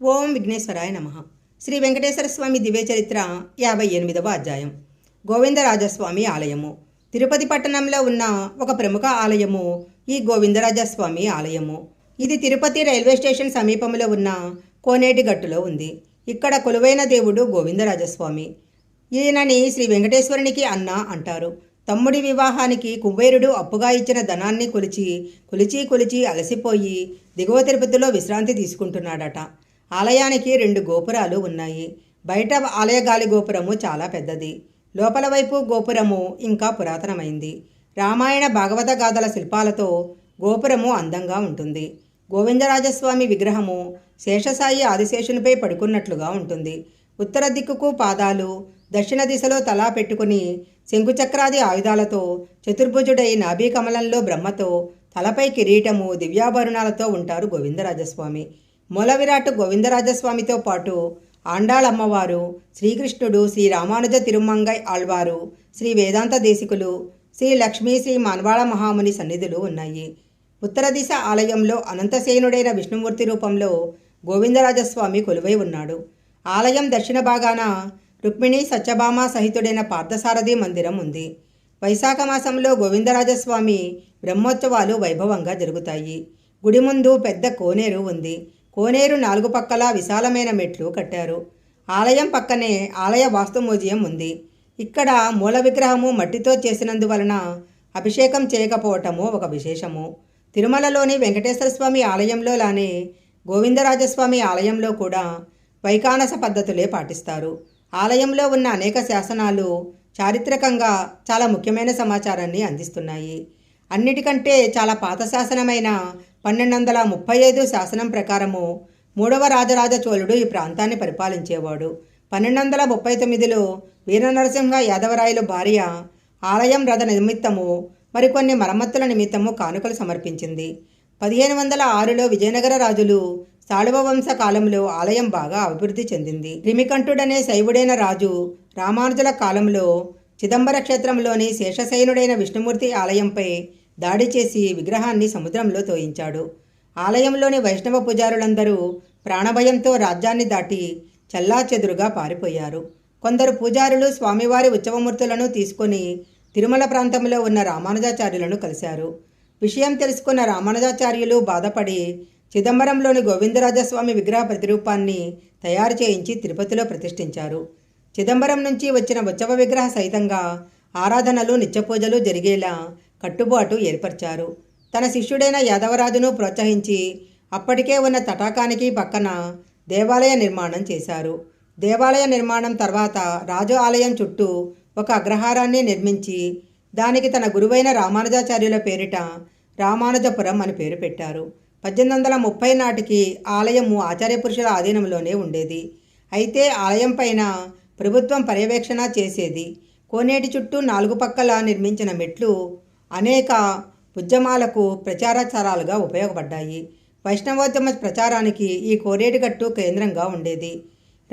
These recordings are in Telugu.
ఓం విఘ్నేశ్వరాయ నమ. శ్రీ వెంకటేశ్వర స్వామి దివ్య చరిత్ర యాభై ఎనిమిదవ అధ్యాయం. గోవిందరాజస్వామి ఆలయము. తిరుపతి పట్టణంలో ఉన్న ఒక ప్రముఖ ఆలయము ఈ గోవిందరాజస్వామి ఆలయము. ఇది తిరుపతి రైల్వే స్టేషన్ సమీపంలో ఉన్న కోనేటి గట్టులో ఉంది. ఇక్కడ కొలువైన దేవుడు గోవిందరాజస్వామి ఈయనని శ్రీ వెంకటేశ్వరునికి అన్న అంటారు. తమ్ముడి వివాహానికి కుబేరుడు అప్పుగా ఇచ్చిన ధనాన్ని కొలిచి కొలిచి కొలిచి అలసిపోయి దిగువ తిరుపతిలో విశ్రాంతి తీసుకుంటున్నాడట. ఆలయానికి రెండు గోపురాలు ఉన్నాయి. బయట ఆలయ గాలి గోపురము చాలా పెద్దది. లోపల వైపు గోపురము ఇంకా పురాతనమైంది. రామాయణ భాగవత గాథల శిల్పాలతో గోపురము అందంగా ఉంటుంది. గోవిందరాజస్వామి విగ్రహము శేషసాయి ఆదిశేషునిపై పడుకున్నట్లుగా ఉంటుంది. ఉత్తర దిక్కుకు పాదాలు దక్షిణ దిశలో తలా పెట్టుకుని శంకుచక్రాది ఆయుధాలతో చతుర్భుజుడై నాభీ కమలంలో బ్రహ్మతో తలపై కిరీటము దివ్యాభరణాలతో ఉంటారు గోవిందరాజస్వామి. మూలవిరాట్ గోవిందరాజస్వామితో పాటు ఆండాళమ్మవారు శ్రీకృష్ణుడు శ్రీ రామానుజ తిరుమంగై ఆళ్వారు శ్రీ వేదాంత దేశికులు శ్రీ లక్ష్మీ శ్రీ మాన్వాళ మహాముని సన్నిధులు ఉన్నాయి. ఉత్తర దిశ ఆలయంలో అనంతసేనుడైన విష్ణుమూర్తి రూపంలో గోవిందరాజస్వామి కొలువై ఉన్నాడు. ఆలయం దక్షిణ భాగాన రుక్మిణి సత్యభామ సహితుడైన పార్థసారథి మందిరం ఉంది. వైశాఖ మాసంలో గోవిందరాజస్వామి బ్రహ్మోత్సవాలు వైభవంగా జరుగుతాయి. గుడి ముందు పెద్ద కోనేరు ఉంది. కోనేరు నాలుగు పక్కల విశాలమైన మెట్లు కట్టారు. ఆలయం పక్కనే ఆలయ వాస్తు మ్యూజియం ఉంది. ఇక్కడ మూల విగ్రహము మట్టితో చేసినందువలన అభిషేకం చేయకపోవటము ఒక విశేషము. తిరుమలలోని వెంకటేశ్వర స్వామి ఆలయంలో లానే గోవిందరాజస్వామి ఆలయంలో కూడా వైకానస పద్ధతులే పాటిస్తారు. ఆలయంలో ఉన్న అనేక శాసనాలు చారిత్రకంగా చాలా ముఖ్యమైన సమాచారాన్ని అందిస్తున్నాయి. అన్నిటికంటే చాలా పాత శాసనమైన పన్నెండు వందల ముప్పై ఐదు శాసనం ప్రకారము మూడవ రాజరాజ చోళుడు ఈ ప్రాంతాన్ని పరిపాలించేవాడు. పన్నెండు వందల ముప్పై తొమ్మిదిలో వీరనరసింహ యాదవరాయలు భార్య ఆలయం రథ నిమిత్తము మరికొన్ని మరమ్మతుల నిమిత్తము కానుకలు సమర్పించింది. పదిహేను వందల ఆరులో విజయనగర రాజులు సాళువ వంశ కాలంలో ఆలయం బాగా అభివృద్ధి చెందింది. రిమికంఠుడనే శైవుడైన రాజు రామానుజుల కాలంలో చిదంబర క్షేత్రంలోని శేషశయనుడైన విష్ణుమూర్తి ఆలయంపై దాడి చేసి విగ్రహాన్ని సముద్రంలో తోయించాడు. ఆలయంలోని వైష్ణవ పూజారులందరూ ప్రాణభయంతో రాజ్యాన్ని దాటి చెల్లాచెదురుగా పారిపోయారు. కొందరు పూజారులు స్వామివారి ఉత్సవమూర్తులను తీసుకొని తిరుమల ప్రాంతంలో ఉన్న రామానుజాచార్యులను కలిశారు. విషయం తెలుసుకున్న రామానుజాచార్యులు బాధపడి చిదంబరంలోని గోవిందరాజస్వామి విగ్రహ ప్రతిరూపాన్ని తయారు చేయించి తిరుపతిలో ప్రతిష్ఠించారు. చిదంబరం నుంచి వచ్చిన ఉత్సవ విగ్రహ సహితంగా ఆరాధనలు నిత్యపూజలు జరిగేలా కట్టుబాటు ఏర్పరిచారు. తన శిష్యుడైన యాదవరాజును ప్రోత్సహించి అప్పటికే ఉన్న తటాకానికి పక్కన దేవాలయ నిర్మాణం చేశారు. దేవాలయ నిర్మాణం తర్వాత రాజు ఆలయం చుట్టూ ఒక అగ్రహారాన్ని నిర్మించి దానికి తన గురువైన రామానుజాచార్యుల పేరిట రామానుజపురం అని పేరు పెట్టారు. పద్దెనిమిది వందల ముప్పై నాటికి ఆలయము ఆచార్య పురుషుల ఆధీనంలోనే ఉండేది. అయితే ఆలయం పైన ప్రభుత్వం పర్యవేక్షణ చేసేది. కోనేటి చుట్టూ నాలుగు పక్కల నిర్మించిన మెట్లు అనేక ఉద్యమాలకు ప్రచారాచారాలుగా ఉపయోగపడ్డాయి. వైష్ణవోద్యమ ప్రచారానికి ఈ కోరేటిగట్టు కేంద్రంగా ఉండేది.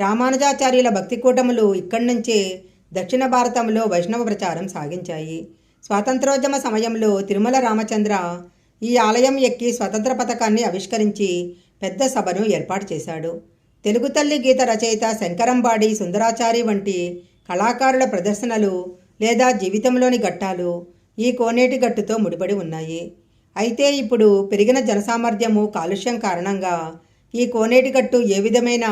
రామానుజాచార్యుల భక్తి కూటములు ఇక్కడి నుంచే దక్షిణ భారతంలో వైష్ణవ ప్రచారం సాగించాయి. స్వాతంత్రోద్యమ సమయంలో తిరుమల రామచంద్ర ఈ ఆలయం ఎక్కి స్వతంత్ర పథకాన్ని ఆవిష్కరించి పెద్ద సభను ఏర్పాటు చేశాడు. తెలుగు తల్లి గీత రచయిత శంకరంబాడి సుందరాచారి వంటి కళాకారుల ప్రదర్శనలు లేదా జీవితంలోని ఘట్టాలు ఈ కోనేటి గట్టుతో ముడిపడి ఉన్నాయి. అయితే ఇప్పుడు పెరిగిన జనసామర్థ్యము కాలుష్యం కారణంగా ఈ కోనేటి గట్టు ఏ విధమైన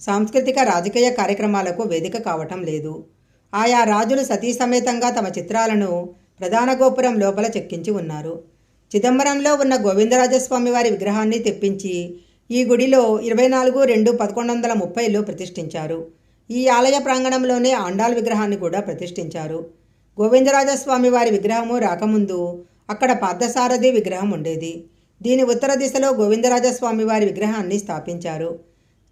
సాంస్కృతిక రాజకీయ కార్యక్రమాలకు వేదిక కావటం లేదు. ఆయా రాజులు సతీ సమేతంగా తమ చిత్రాలను ప్రధాన గోపురం లోపల చెక్కించి ఉన్నారు. చిదంబరంలో ఉన్న గోవిందరాజస్వామి వారి విగ్రహాన్ని తెప్పించి ఈ గుడిలో ఇరవై నాలుగు రెండు పదకొండు వందల ముప్పైలో ప్రతిష్ఠించారు. ఈ ఆలయ ప్రాంగణంలోనే ఆండాల్ విగ్రహాన్ని కూడా ప్రతిష్ఠించారు. గోవిందరాజస్వామి వారి విగ్రహము రాకముందు అక్కడ పార్థసారథి విగ్రహం ఉండేది. దీని ఉత్తర దిశలో గోవిందరాజస్వామి వారి విగ్రహాన్ని స్థాపించారు.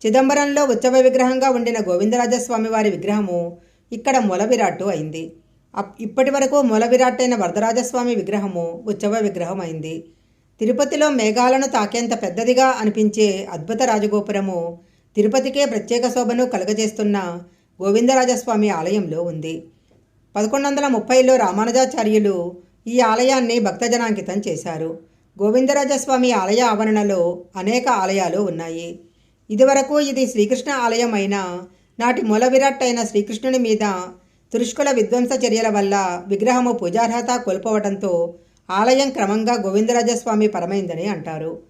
చిదంబరంలో ఉత్సవ విగ్రహంగా ఉండిన గోవిందరాజస్వామి వారి విగ్రహము ఇక్కడ మూలవిరాట్టు అయింది. అప్- ఇప్పటి వరకు మూల విరాట్ అయిన వరదరాజస్వామి విగ్రహము ఉత్సవ విగ్రహం అయింది. తిరుపతిలో మేఘాలను తాకేంత పెద్దదిగా అనిపించే అద్భుత రాజగోపురము తిరుపతికే ప్రత్యేక శోభను కలుగజేస్తున్న గోవిందరాజస్వామి ఆలయంలో ఉంది. పదకొండు వందల ముప్పైలో రామానుజాచార్యులు ఈ ఆలయాన్ని భక్తజనాంకితం చేశారు. గోవిందరాజస్వామి ఆలయ ఆవరణలో అనేక ఆలయాలు ఉన్నాయి. ఇదివరకు ఇది శ్రీకృష్ణ ఆలయం అయినా నాటి మూల విరాట్ అయిన శ్రీకృష్ణుని మీద తురుష్కుల విధ్వంస చర్యల వల్ల విగ్రహము పూజార్హత కోల్పోవడంతో ఆలయం క్రమంగా గోవిందరాజస్వామి పరమైందని అంటారు.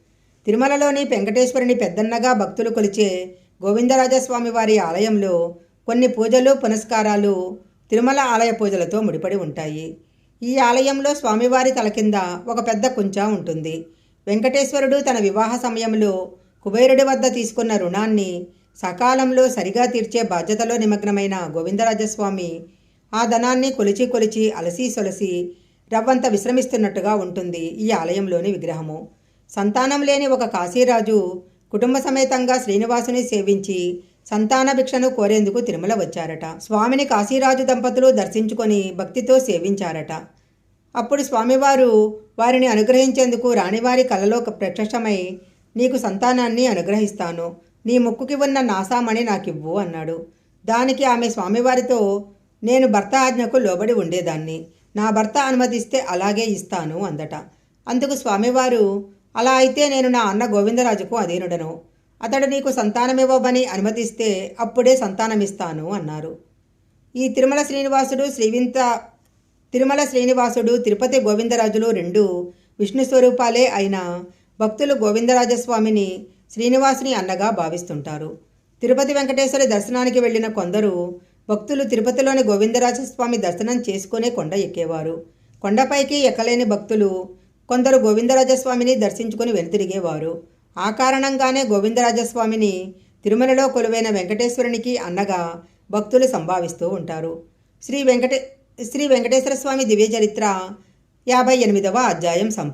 తిరుమలలోని వెంకటేశ్వరుని పెద్దన్నగా భక్తులు కొలిచే గోవిందరాజస్వామి వారి ఆలయంలో కొన్ని పూజలు పునస్కారాలు తిరుమల ఆలయ పూజలతో ముడిపడి ఉంటాయి. ఈ ఆలయంలో స్వామివారి తల కింద ఒక పెద్ద కుంచ ఉంటుంది. వెంకటేశ్వరుడు తన వివాహ సమయంలో కుబేరుడి వద్ద తీసుకున్న రుణాన్ని సకాలంలో సరిగా తీర్చే బాధ్యతలో నిమగ్నమైన గోవిందరాజస్వామి ఆ ధనాన్ని కొలిచి కొలిచి అలసి సొలసి రవ్వంత విశ్రమిస్తున్నట్టుగా ఉంటుంది ఈ ఆలయంలోని విగ్రహము. సంతానం లేని ఒక కాశీరాజు కుటుంబ సమేతంగా శ్రీనివాసుని సేవించి సంతాన భిక్షను కోరేందుకు తిరుమల వచ్చారట. స్వామిని కాశీరాజు దంపతులు దర్శించుకొని భక్తితో సేవించారట. అప్పుడు స్వామివారు వారిని అనుగ్రహించేందుకు రాణివారి కలలో ప్రత్యక్షమై నీకు సంతానాన్ని అనుగ్రహిస్తాను. నీ ముక్కుకి ఉన్న నాసామణి నాకివ్వు అన్నాడు. దానికి ఆమె స్వామివారితో నేను భర్త ఆజ్ఞకు లోబడి ఉండేదాన్ని. నా భర్త అనుమతిస్తే అలాగే ఇస్తాను అందట. అందుకు స్వామివారు అలా అయితే నేను నా అన్న గోవిందరాజుకు అధీనుడను. అతడు నీకు సంతానమివ్వమని అనుమతిస్తే అప్పుడే సంతానమిస్తాను అన్నారు. ఈ తిరుమల శ్రీనివాసుడు శ్రీవింత తిరుమల శ్రీనివాసుడు తిరుపతి గోవిందరాజులు రెండు విష్ణు స్వరూపాలే అయిన భక్తులు గోవిందరాజస్వామిని శ్రీనివాసుని అన్నగా భావిస్తుంటారు. తిరుపతి వెంకటేశ్వరి దర్శనానికి వెళ్ళిన కొందరు భక్తులు తిరుపతిలోని గోవిందరాజస్వామి దర్శనం చేసుకునే కొండ ఎక్కేవారు. కొండపైకి ఎక్కలేని భక్తులు కొందరు గోవిందరాజస్వామిని దర్శించుకుని వెనుతిరిగేవారు. ఆ కారణంగానే గోవిందరాజస్వామిని తిరుమలలో కొలువైన వెంకటేశ్వరునికి అన్నగా భక్తులు సంభావిస్తూ ఉంటారు. శ్రీ వెంకటే శ్రీ వెంకటేశ్వర స్వామి దివ్య చరిత్ర యాభై ఎనిమిదవ అధ్యాయం సంపూర్ణ.